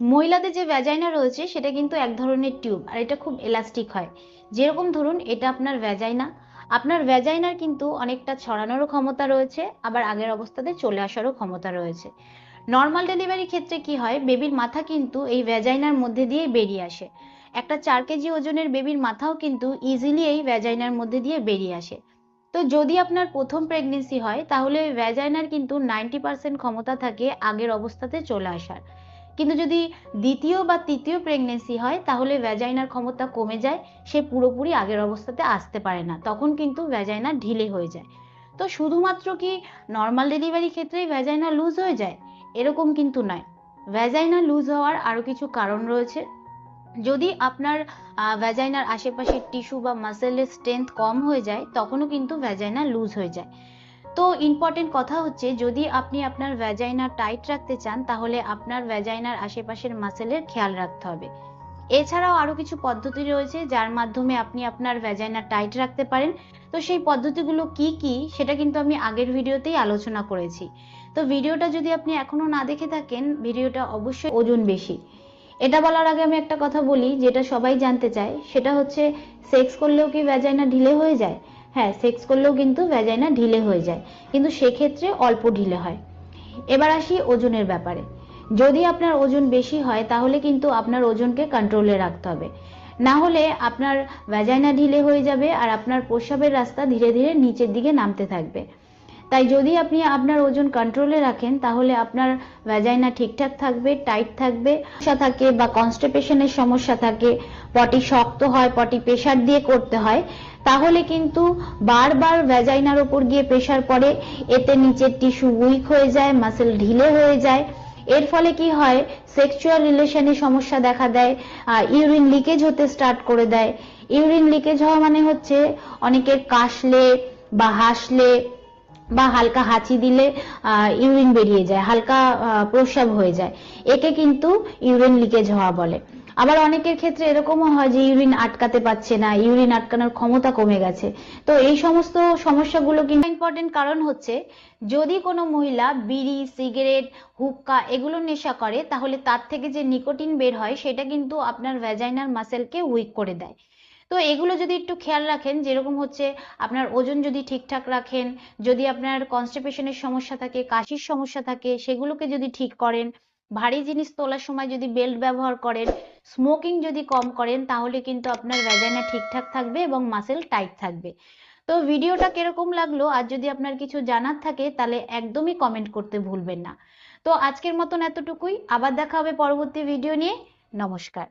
মহিলাদের যে ভ্যাজাইনা রয়েছে, সেটা কিন্তু এক ধরনের টিউব আর এটা খুব এলাস্টিক হয়। যেরকম ধরুন, এটা আপনার ভ্যাজাইনা আপনার ভ্যাজাইনার কিন্তু অনেকটা ছড়ানোরও ক্ষমতা রয়েছে, আবার আগের অবস্থাতে চলে আসারও ক্ষমতা রয়েছে। নর্মাল ডেলিভারি ক্ষেত্রে কি হয় বেবির মাথা কিন্তু এই ভ্যাজাইনার মধ্যে দিয়েই বেরিয়ে আসে। একটা চার কেজি ওজনের বেবির মাথাও কিন্তু ইজিলি এই ভ্যাজাইনার মধ্যে দিয়ে বেরিয়ে আসে। তো যদি আপনার প্রথম প্রেগনেন্সি হয়, তাহলে ভ্যাজাইনার কিন্তু নাইনটি পার্সেন্ট ক্ষমতা থাকে আগের অবস্থাতে চলে আসার। কিন্তু যদি দ্বিতীয় বা তৃতীয় প্রেগনেন্সি হয়, তাহলে ভ্যাজাইনার ক্ষমতা কমে যায়, সে পুরোপুরি আগের অবস্থাতে আসতে পারে না, তখন কিন্তু ভ্যাজাইনা ঢিলে হয়ে যায়। তো শুধুমাত্র কি নর্মাল ডেলিভারি ক্ষেত্রেই ভ্যাজাইনা লুজ হয়ে যায়? এরকম কিন্তু নয়। ভ্যাজাইনা লুজ হওয়ার আরও কিছু কারণ রয়েছে। যদি আপনার ভ্যাজাইনার আশেপাশের টিস্যু বা মাসেলের স্ট্রেংথ কম হয়ে যায়, তখনও কিন্তু ভ্যাজাইনা লুজ হয়ে যায়। তো ইম্পর্টেন্ট কথা হচ্ছে, যদি আপনি আপনার ভ্যাজাইনা টাইট রাখতে চান, তাহলে আপনার ভ্যাজাইনার আশেপাশের মাসেলের খেয়াল রাখতে হবে। এছাড়াও আরও কিছু পদ্ধতি রয়েছে, যার মাধ্যমে আপনি আপনার ভ্যাজাইনা টাইট রাখতে পারেন। তো সেই পদ্ধতিগুলো কি কি, সেটা কিন্তু আমি আগের ভিডিওতেই আলোচনা করেছি। তো ভিডিওটা যদি আপনি এখনও না দেখে থাকেন, ভিডিওটা অবশ্যই ওজন বেশি। এটা বলার আগে আমি একটা কথা বলি, যেটা সবাই জানতে চায়, সেটা হচ্ছে সেক্স করলেও কি ভ্যাজাইনা ঢিলে হয়ে যায়? হ্যাঁ সেক্স করলেও কিন্তু ভ্যাজাইনা ঢিলে হয়ে যায়। কিন্তু সেক্ষেত্রে অল্প ঢিলে হয়। এবার আসি ওজনের ব্যাপারে। যদি আপনার ওজন বেশি হয়, তাহলে কিন্তু আপনার ওজনকে কন্ট্রোলে রাখতে হবে। না হলে আপনার ভ্যাজাইনা ঢিলে হয়ে যাবে আর আপনার প্রস্রাবের রাস্তা ধীরে ধীরে নিচের দিকে নামতে থাকবে। তাই যদি আপনি আপনার ওজন কন্ট্রোলে রাখেন, তাহলে আপনার ভ্যাজাইনা ঠিকঠাক থাকবে টাইট থাকবে, সমস্যা থাকে বা কনস্টিপেশনের সমস্যা থাকে পটি শক্ত হয় পটি প্রেশার দিয়ে করতে হয়, তাহলে কিন্তু বারবার ভ্যাজাইনার ওপর গিয়ে প্রেশার পড়ে, এতে নিচের টিস্যু উইক হয়ে যায় মাসেল ঢিলে হয়ে যায়। এর ফলে কি হয়? সেক্সুয়াল রিলেশনে সমস্যা দেখা দেয় ইউরিন লিকেজ হতে স্টার্ট করে দেয়। ইউরিন লিকেজ হওয়া মানে হচ্ছে অনেকের কাশলে বা হাসলে বা হালকা হাঁচি দিলে ইউরিন বেরিয়ে যায়, হালকা প্রস্রাব হয়ে যায়। একে কিন্তু ইউরিন লিকেজ হওয়া বলে। আবার অনেকের ক্ষেত্রে এরকমও হয় যে ইউরিন আটকাতে পারছে না, ইউরিন আটকানোর ক্ষমতা কমে গেছে। তো এই সমস্ত সমস্যাগুলো কিন্তু ইম্পর্টেন্ট কারণ হচ্ছে, যদি কোনো মহিলা বিড়ি, সিগারেট, হুক্কা এগুলো নেশা করে, তাহলে তার থেকে যে নিকোটিন বের হয়, সেটা কিন্তু আপনার ভ্যাজাইনার মাসেলকে উইক করে দেয়। তো এগুলো যদি একটু খেয়াল রাখেন, যেরকম হচ্ছে আপনার ওজন যদি ঠিকঠাক রাখেন, যদি আপনার কনস্টিপেশনের সমস্যা থাকে, কাশির সমস্যা থাকে, সেগুলোকে যদি ঠিক করেন, ভারী জিনিস তোলার সময় যদি বেল্ট ব্যবহার করেন স্মোকিং যদি কম করেন, তাহলে কিন্তু আপনার ভ্যাজাইনা ঠিকঠাক থাকবে এবং মাসেল টাইট থাকবে। তো ভিডিওটা কীরকম লাগল, আর যদি আপনার কিছু জানার থাকে, তাহলে একদমই কমেন্ট করতে ভুলবেন না। তো আজকের মতন এতটুকুই, আবার দেখা হবে পরবর্তী ভিডিও নিয়ে। নমস্কার।